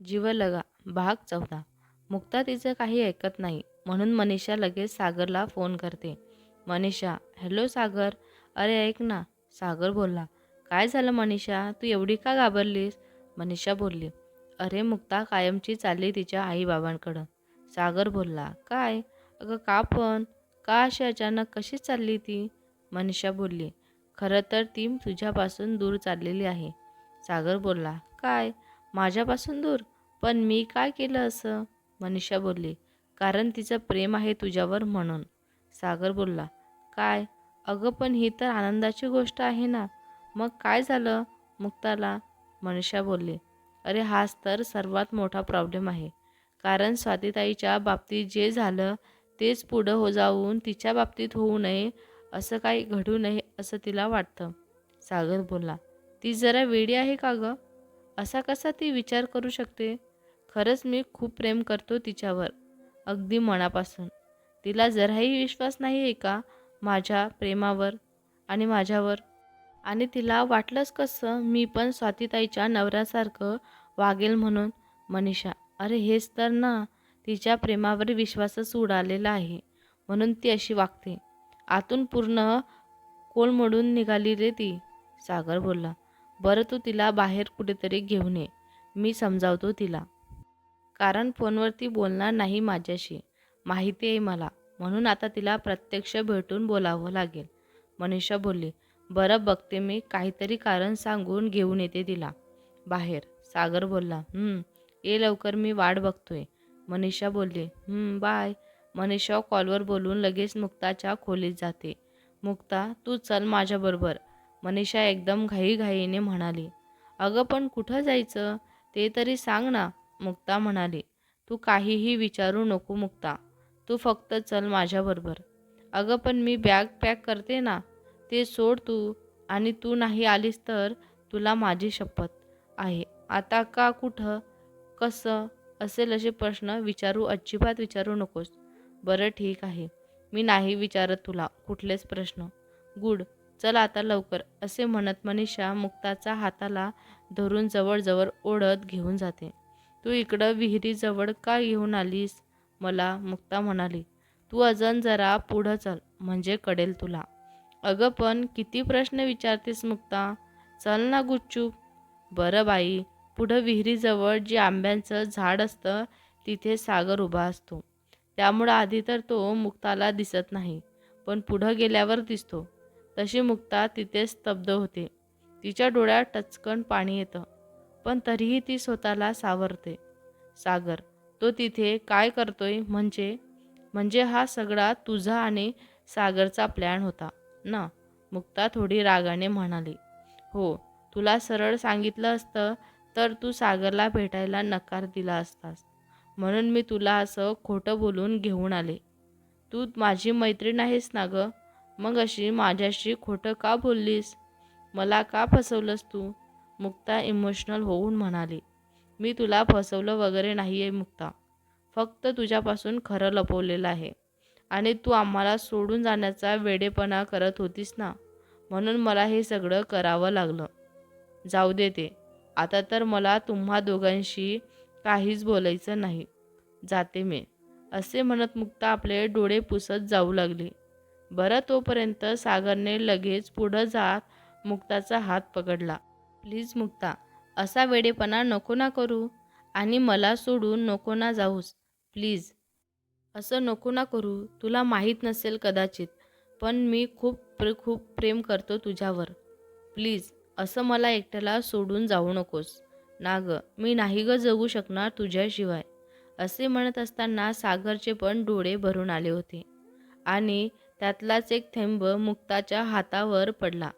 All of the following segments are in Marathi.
जीवलगा भाग चौदा. मुक्ता तिचं काही ऐकत नाही म्हणून मनीषा लगेच सागरला फोन करते. मनीषा हॅलो सागर. अरे ऐक ना. सागर बोलला काय झालं मनीषा? तू एवढी का घाबरलीस? मनीषा बोलली अरे मुक्ता कायमची चालली तिच्या आईबाबांकडं. सागर बोलला काय? अगं का पण? का अशी अचानक कशी चालली ती? मनीषा बोलली खरं तर ती तुझ्यापासून दूर चाललेली आहे. सागर बोलला काय? माझ्यापासून दूर. पण मी काय केलं असं? मनीषा बोलली कारण तिचं प्रेम आहे तुझ्यावर म्हणून. सागर बोलला काय? अगं पण ही तर आनंदाची गोष्ट आहे ना. मग काय झालं? मुक्ताला मनीषा बोलली अरे हाच तर सर्वात मोठा प्रॉब्लेम आहे. कारण स्वातीताईच्या बाबतीत जे झालं तेच पुढं हो जाऊन तिच्या बाबतीत होऊ नये असं काही घडू नये असं तिला वाटतं. सागर बोलला ती जरा वेडी आहे का गं? असा कसा ती विचार करू शकते? खरंच मी खूप प्रेम करतो तिच्यावर अगदी मनापासून. तिला जराही विश्वास नाही आहे का माझ्या प्रेमावर आणि माझ्यावर? आणि तिला वाटलंच कसं मी पण स्वातीताईच्या नवऱ्यासारखं वागेल म्हणून? मनीषा अरे हेच तर ना तिच्या प्रेमावर विश्वासच उडालेला आहे म्हणून ती अशी वागते. आतून पूर्ण कोलमडून निघाली रे ती सागर बोलला. बरं तू तिला बाहेर कुठेतरी घेऊन ये. मी समजावतो तिला. कारण फोनवरती बोलणार नाही माझ्याशी. माहिती आहे मला. म्हणून आता तिला प्रत्यक्ष भेटून बोलावं लागेल. मनीषा बोलली बरं बघते मी. काहीतरी कारण सांगून घेऊन येते तिला. बाहेर. सागर बोलला ये लवकर. मी वाट बघतोय. मनीषा बोलली बाय. मनीषा कॉलवर बोलून लगेच मुक्ताच्या खोलीत जाते. मुक्ता तू चल माझ्याबरोबर. मनीषा एकदम घाईघाईने म्हणाली अगं पण कुठं जायचं? ते तरी सांग ना मुक्ता म्हणाली. तू काहीही विचारू नको मुक्ता. तू फक्त चल माझ्याबरोबर. अगं पण मी बॅग पॅक करते ना ते सोड तू. आणि तू नाही आलीस तर तुला माझी शपथ आहे. आता का कुठं? कसं? असेल असे प्रश्न विचारू अजिबात विचारू नकोस. बरं ठीक आहे. मी नाही विचारत तुला. कुठलेच प्रश्न. गुड. चल आता लवकर असे म्हणत मनीषा मुक्ताचा हाताला धरून जवळजवळ ओढत घेऊन जाते. तू इकडं विहिरीजवळ का घेऊन आलीस? मला मुक्ता म्हणाली. तू अजून जरा पुढं चल म्हणजे कळेल तुला. अगं पण किती प्रश्न विचारतेस मुक्ता? चल ना गुच्चू. बरं बाई पुढं विहिरीजवळ जे आंब्यांचं झाड असतं तिथे सागर उभा असतो. त्यामुळं आधी तर तो मुक्ताला दिसत नाही पण पुढं गेल्यावर दिसतो. तशी मुक्ता तिथे स्तब्ध होते. तिच्या डोळ्यात टचकन पाणी येतं पण तरीही ती स्वतःला सावरते. सागर तो तिथे काय करतोय म्हणजे म्हणजे हा सगळा तुझा आणि सागरचा प्लॅन होता ना? मुक्ता थोडी रागाने म्हणाली. हो तुला सरळ सांगितलं असतं तर तू सागरला भेटायला नकार दिला असतास. म्हणून मी तुला असं खोटं बोलून घेऊन आले. तू माझी मैत्रीण आहेस ना गं? मग अशी माझ्याशी खोटं का बोललीस? मला का फसवलंस तू? मुक्ता इमोशनल होऊन म्हणाली मी तुला फसवलं वगैरे नाही आहे मुक्ता. फक्त तुझ्यापासून खरं लपवलेलं आहे. आणि तू आम्हाला सोडून जाण्याचा वेडेपणा करत होतीस ना? म्हणून मला हे सगळं करावं लागलं. जाऊ दे ते. आता तर मला तुम्हा दोघांशी काहीच बोलायचं नाही. जाते मी. असे म्हणत मुक्ता आपले डोळे पुसत जाऊ लागली. बरं तोपर्यंत सागरने लगेच पुढं जात मुक्ताचा हात पकडला. प्लीज मुक्ता असा वेडेपणा नको ना करू आणि मला सोडून नको ना जाऊस. प्लीज. असं नको ना करू. तुला माहीत नसेल कदाचित पण मी खूप प्रे खूप प्रेम करतो तुझ्यावर. प्लीज असं मला एकट्याला सोडून जाऊ नकोस. ना गं मी नाही गं जगू शकणार तुझ्याशिवाय. असे म्हणत असताना सागरचे पण डोळे भरून आले होते. आणि त्यातलाच एक थेंब मुक्ताच्या हातावर पडला.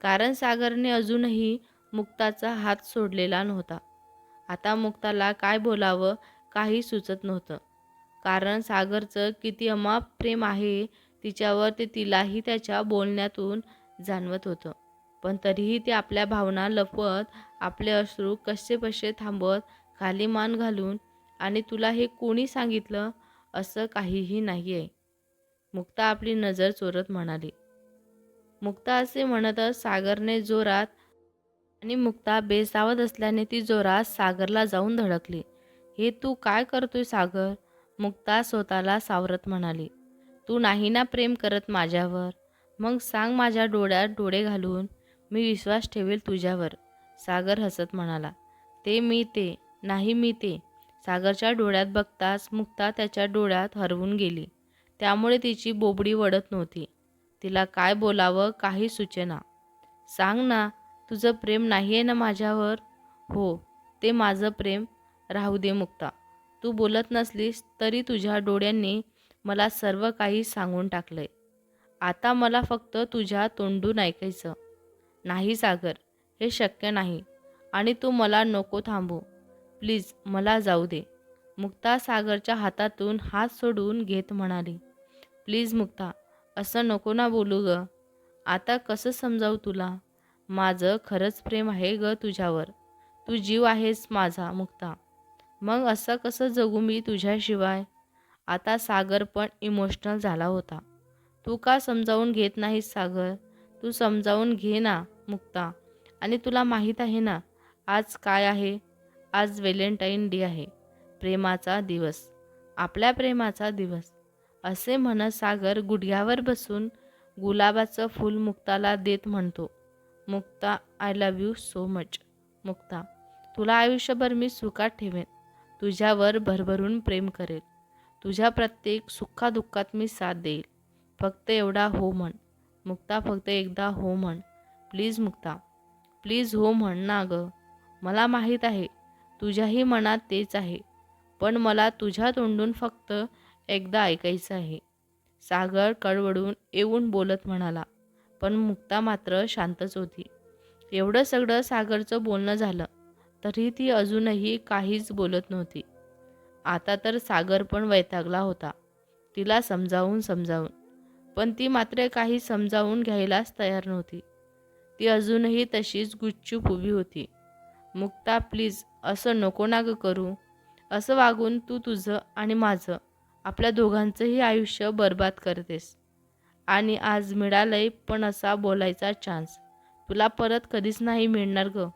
कारण सागरने अजूनही मुक्ताचा हात सोडलेला नव्हता. आता मुक्ताला काय बोलावं काही सुचत नव्हतं. कारण सागरचं किती अमाप प्रेम आहे तिच्यावर ते तिलाही त्याच्या बोलण्यातून जाणवत होतं. पण तरीही ते आपल्या भावना लपवत आपले अश्रू कसेपसे थांबवत खाली मान घालून आणि तुला हे कोणी सांगितलं? असं काहीही नाही आहे मुक्ता आपली नजर चोरत म्हणाली. मुक्ता असे म्हणतच सागरने जोरात आणि मुक्ता बेसावत असल्याने ती जोरात सागरला जाऊन धडकली. हे तू काय करतोय सागर? मुक्ता स्वतःला सावरत म्हणाली. तू नाही ना प्रेम करत माझ्यावर. मग सांग माझ्या डोळ्यात डोळे घालून मी विश्वास ठेवेल तुझ्यावर. सागर हसत म्हणाला. ते मी ते नाही मी ते. सागरच्या डोळ्यात बघताच मुक्ता त्याच्या डोळ्यात हरवून गेली. त्यामुळे तिची बोबडी वडत नव्हती. तिला काय बोलावं काही सूचना. सांग ना तुझं प्रेम नाही आहे ना माझ्यावर? हो ते माझं प्रेम. राहू दे मुक्ता. तू बोलत नसलीस तरी तुझ्या डोळ्यांनी मला सर्व काही सांगून टाकलंय. आता मला फक्त तुझ्या तोंडून ऐकायचं. नाही सागर हे शक्य नाही. आणि तू मला नको थांबू. प्लीज मला जाऊ दे. मुक्ता सागरच्या हातातून हात सोडून घेत म्हणाली. प्लीज मुक्ता असं नको ना बोलू ग. आता कसं समजावू तुला? माझं खरंच प्रेम आहे ग तुझ्यावर. तू जीव आहेस माझा मुक्ता. मग असं कसं जगू मी तुझ्याशिवाय? आता सागर पण इमोशनल झाला होता. तू का समजावून घेत नाहीस सागर? तू समजावून घे ना मुक्ता. आणि तुला माहीत आहे ना आज काय आहे? आज व्हॅलेंटाईन डे आहे. प्रेमाचा दिवस. आपल्या प्रेमाचा दिवस. असे म्हणत सागर गुडघ्यावर बसून गुलाबाचं फूल मुक्ताला देत म्हणतो. Mukta I love you so much Mukta तुला आयुष्यभर मी सुखात ठेवेन. तुझ्यावर भरभरून प्रेम करेल. तुझ्या प्रत्येक सुखादुःखात मी साथ देईल. फक्त एवढा हो म्हण. मुक्ता फक्त एकदा हो म्हण. प्लीज मुक्ता. प्लीज हो म्हण ना गं. मला माहीत आहे. तुझ्याही मनात तेच आहे. पण मला तुझ्या तोंडून फक्त एकदा ऐकायचं आहे. सागर कळवळून येऊन बोलत म्हणाला पण मुक्ता मात्र शांतच होती. एवढं सगळं सागरचं बोलणं झालं तरी ती अजूनही काहीच बोलत नव्हती. आता तर सागर पण वैतागला होता तिला समजावून समजावून. पण ती मात्र काही समजावून घ्यायलाच तयार नव्हती. ती अजूनही तशीच गुच्चूप उभी होती. मुक्ता प्लीज असं नको ना ग करू. असं वागून तू तुझं आणि माझं आपल्या दोघांचंही आयुष्य बर्बाद करतेस. आणि आज मिळालंय पण असा बोलायचा चान्स तुला परत कधीच नाही मिळणार ग.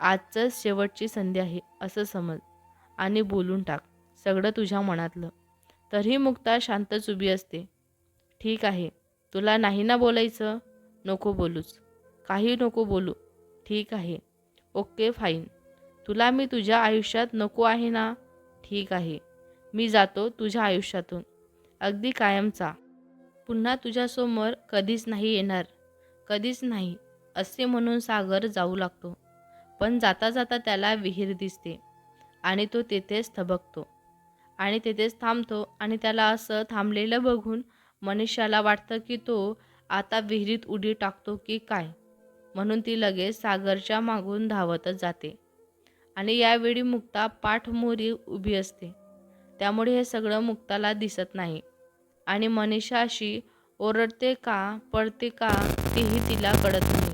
आजचं शेवटची संधी आहे असं समज. आणि बोलून टाक सगळं तुझ्या मनातलं. तरीही मुक्ता शांतच उभी असते. ठीक आहे तुला नाही ना बोलायचं? नको बोलूच. काही नको बोलू. ठीक आहे. Okay fine. तुला मी तुझ्या आयुष्यात नको आहे ना? ठीक आहे. मी जातो तुझ्या आयुष्यातून. अगदी कायमचा. पुन्हा तुझ्यासमोर कधीच नाही येणार. कधीच नाही असे म्हणून सागर जाऊ लागतो. पण जाता जाता त्याला विहीर दिसते आणि तो तेथेच थबकतो. आणि तेथेच थांबतो आणि त्याला असं थांबलेलं बघून मनुष्याला वाटतं की तो आता विहिरीत उडी टाकतो की काय? म्हणून ती लगेच सागरच्या मागून धावतच जाते. आणि यावेळी मुक्ता पाठमोरी उभी असते. त्यामुळे हे सगळं मुक्ताला दिसत नाही. आणि मनीषा अशी ओरडते का पडते का तेही तिला कळत नाही.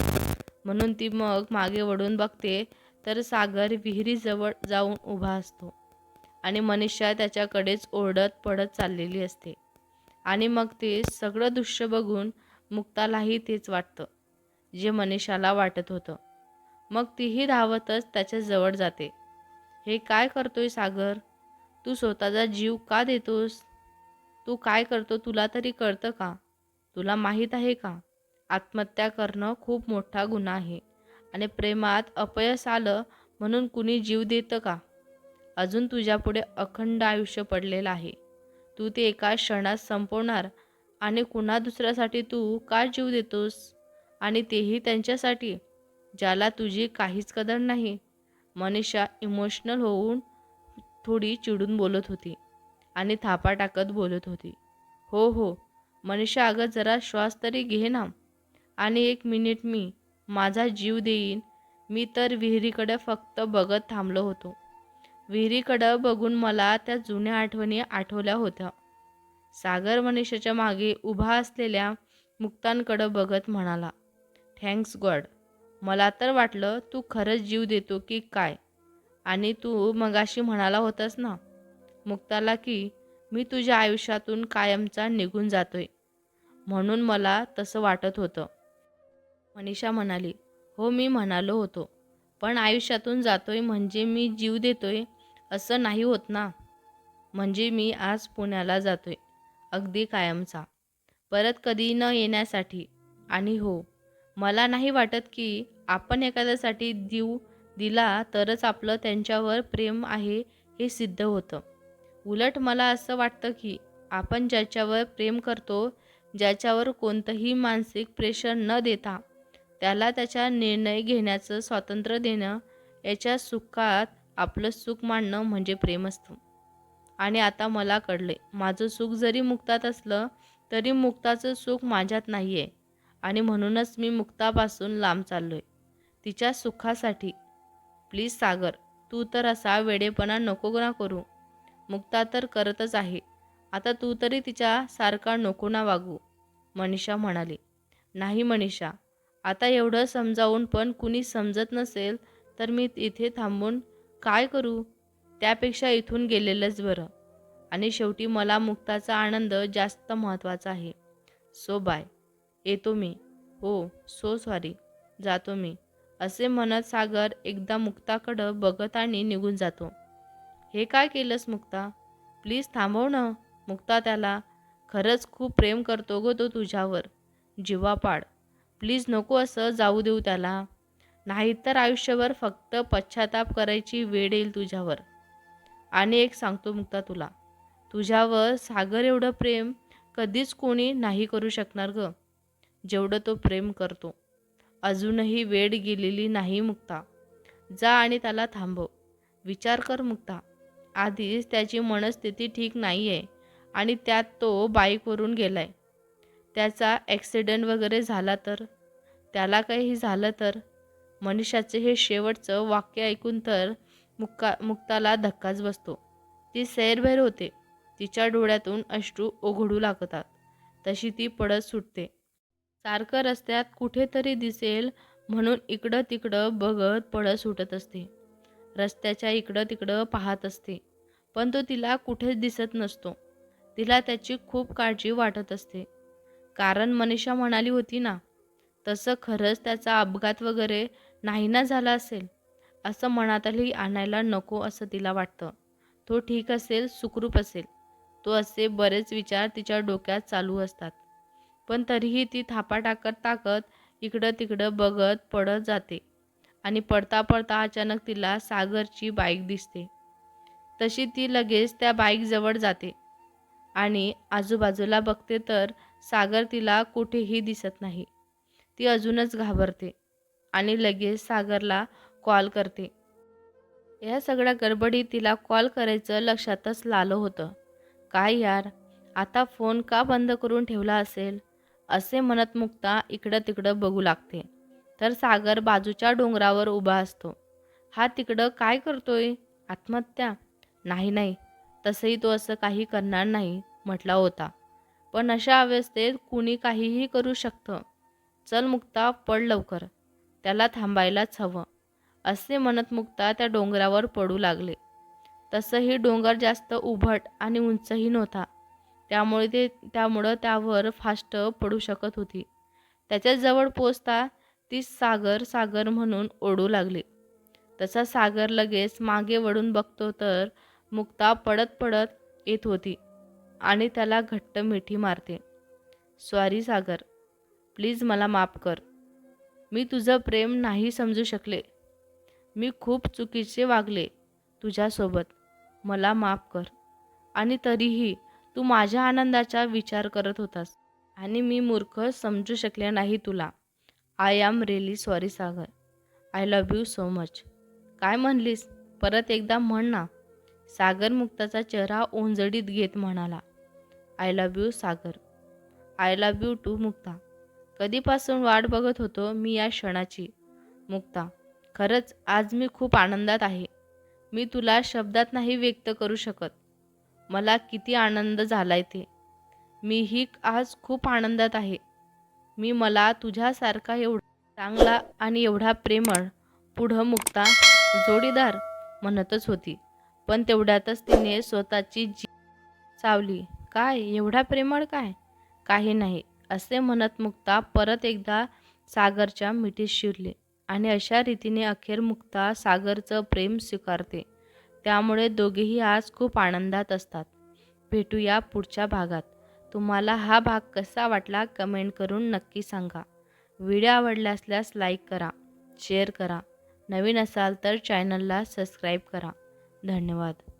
म्हणून ती मग मागे वळून बघते तर सागर विहिरीजवळ जाऊन उभा असतो. आणि मनीषा त्याच्याकडेच ओरडत पडत चाललेली असते. आणि मग ते सगळं दृश्य बघून मुक्तालाही तेच वाटतं जे मनीषाला वाटत होतं. मग तीही धावतच त्याच्याजवळ जाते. हे काय करतोय सागर? तू स्वतःचा जीव का देतोस? तू काय करतो तुला तरी कळतं का? तुला माहीत आहे का? आत्महत्या करणं खूप मोठा गुन्हा आहे आणि प्रेमात अपयश आलं म्हणून कुणी जीव देतं का? अजून तुझ्यापुढे अखंड आयुष्य पडलेलं आहे. तू ते एका क्षणात संपवणार आणि कुणा दुसऱ्यासाठी तू का जीव देतोस? आणि तेही त्यांच्यासाठी ज्याला तुझी काहीच कदर नाही. मनीषा इमोशनल होऊन थोडी चिडून बोलत होती आणि थापा टाकत बोलत होती. हो हो मनीषा अगं जरा श्वास तरी घे ना. आणि एक मिनिट मी माझा जीव देईन. मी तर विहिरीकडे फक्त बघत थांबलो होतो. विहिरीकडं बघून मला त्या जुन्या आठवणी आठवल्या होत्या. सागर मनीषाच्या मागे उभा असलेल्या मुक्तांकडं बघत म्हणाला थँक्स गॉड मला तर वाटलं तू खरंच जीव देतो की काय? आणि तू मगाशी म्हणाला होतास ना मुक्ताला की मी तुझ्या आयुष्यातून कायमचा निघून जातोय. म्हणून मला तसं वाटत होतं. मनीषा म्हणाली हो मी म्हणालो होतो पण आयुष्यातून जातोय म्हणजे मी जीव देतोय असं नाही होत ना म्हणजे मी आज पुण्याला जातोय अगदी कायमचा परत कधी न येण्यासाठी. आणि हो मला नाही वाटत की आपण एखाद्यासाठी जीव दिला तरच आपलं त्यांच्यावर प्रेम आहे हे सिद्ध होतं. उलट मला असं वाटतं की आपण ज्याच्यावर प्रेम करतो ज्याच्यावर कोणतंही मानसिक प्रेशर न देता त्याला त्याच्या निर्णय घेण्याचं स्वातंत्र्य देणं याच्या सुखात आपलं सुख मांडणं म्हणजे प्रेम असतं. आणि आता मला कळले माझं सुख जरी मुक्तात असलं तरी मुक्ताचं सुख माझ्यात नाही आहे आणि म्हणूनच मी मुक्तापासून लांब चाललो आहे तिच्या सुखासाठी प्लीज सागर तू तर असा वेडेपणा नको ना करू. मुक्ता तर करतच आहे. आता तू तरी तिच्या सारखा नको ना वागू मनीषा म्हणाली. नाही मनीषा आता एवढं समजावून पण कुणी समजत नसेल तर मी इथे थांबून काय करू? त्यापेक्षा इथून गेलेलंच बरं. आणि शेवटी मला मुक्ताचा आनंद जास्त महत्त्वाचा आहे. सो बाय येतो मी. हो सो सॉरी जातो मी. असे म्हणत सागर एकदा मुक्ताकडं बघत आणि निघून जातो. हे काय केलंस मुक्ता? प्लीज थांबव ना. मुक्ता त्याला खरंच खूप प्रेम करतो गो तो तुझ्यावर. जीवापाड प्लीज नको असं जाऊ देऊ त्याला. नाहीतर आयुष्यभर फक्त पश्चाताप करायची वेळ येईल तुझ्यावर. आणि एक सांगतो मुक्ता तुला. तुझ्यावर सागर एवढं प्रेम कधीच कोणी नाही करू शकणार ग. जेवढं तो प्रेम करतो. अजूनही वेळ गेलेली नाही मुक्ता. जा आणि त्याला थांबव. विचार कर मुक्ता. आधीच त्याची मनस्थिती ठीक नाही आहे आणि त्यात तो बाईकवरून गेलाय. त्याचा ॲक्सिडेंट वगैरे झाला तर? त्याला काही झालं तर? मनीषाचे हे शेवटचं वाक्य ऐकून तर मुक्का मुक्ताला धक्काच बसतो. ती सैरभैर होते. तिच्या डोळ्यातून अश्रू ओघडू लागतात. तशी ती पडत सुटते. सारखं रस्त्यात कुठेतरी दिसेल म्हणून इकडं तिकडं बघत पळत सुटत असते. रस्त्याच्या इकडं तिकडं पाहत असते. पण तो तिला कुठेच दिसत नसतो. तिला त्याची खूप काळजी वाटत असते. कारण मनीषा म्हणाली होती ना तसं खरंच त्याचा अपघात वगैरे नाही ना झाला असेल असं मनातही आणायला नको असं तिला वाटतं. तो ठीक असेल सुखरूप असेल. तो असे बरेच विचार तिच्या डोक्यात चालू असतात. पण तरीही ती थापा टाकत टाकत इकडं तिकडं बघत पडत जाते. आणि पडता पडता अचानक तिला सागरची बाईक दिसते. तशी ती लगेच त्या बाईकजवळ जाते. आणि आजूबाजूला बघते तर सागर तिला कुठेही दिसत नाही. ती अजूनच घाबरते आणि लगेच सागरला कॉल करते. या सगळ्या गडबडीत तिला कॉल करायचं लक्षातच लालं होतं. काय यार? आता फोन का बंद करून ठेवला असेल? असे म्हणत मुक्ता इकडं तिकडं बघू लागते. तर सागर बाजूच्या डोंगरावर उभा असतो. हा तिकडं काय करतोय? आत्महत्या? नाही नाही. तसंही तो असं काही करणार नाही म्हटला होता. पण अशा अवस्थेत कुणी काहीही करू शकतं. चल मुक्ता पड लवकर. त्याला थांबायलाच हवं. असे म्हणत मुक्ता त्या डोंगरावर पडू लागले. तसंही डोंगर जास्त उभट आणि उंचही नव्हता. त्यामुळे ते त्यामुळं त्यावर फास्ट पडू शकत होती. त्याच्याजवळ पोचता ती सागर सागर म्हणून ओढू लागली. तसा सागर लगेच मागे वळून बघतो तर मुक्ता पडत पडत येत होती आणि त्याला घट्ट मिठी मारते. सॉरी सागर प्लीज मला माफ कर. मी तुझं प्रेम नाही समजू शकले. मी खूप चुकीचे वागले तुझ्यासोबत. मला माफ कर. आणि तरीही तू माझ्या आनंदाचा विचार करत होतास आणि मी मूर्ख समजू शकले नाही तुला. I am really sorry Sagar. I love you so much काय म्हणलीस? परत एकदा म्हण ना. सागर मुक्ताचा चेहरा ओंजडीत घेत म्हणाला. I love you Sagar. I love you too Mukta. कधीपासून वाट बघत होतो मी या क्षणाची? मुक्ता. खरंच आज मी खूप आनंदात आहे. मी तुला शब्दात नाही व्यक्त करू शकत. मला किती आनंद झाला इथे ते मीही आज खूप आनंदात आहे. मी मला तुझ्यासारखा एवढा चांगला आणि एवढा प्रेमळ पुढं मुक्ता जोडीदार म्हणतच होती. पण तेवढ्यातच तिने स्वतःची जी चावली. काय? एवढा प्रेमळ काय? काही नाही असे म्हणत मुक्ता परत एकदा सागरच्या मिठीत शिरले आणि अशा रीतीने अखेर मुक्ता सागरचं प्रेम स्वीकारते. त्यामुळे दोघेही आज खूप आनंदात असतात. भेटूया पुढच्या भागात. तुम्हाला हा भाग कसा वाटला कमेंट करून नक्की सांगा. व्हिडिओ आवडला असल्यास लाईक करा शेअर करा. नवीन असाल तर चॅनलला सबस्क्राईब करा. धन्यवाद.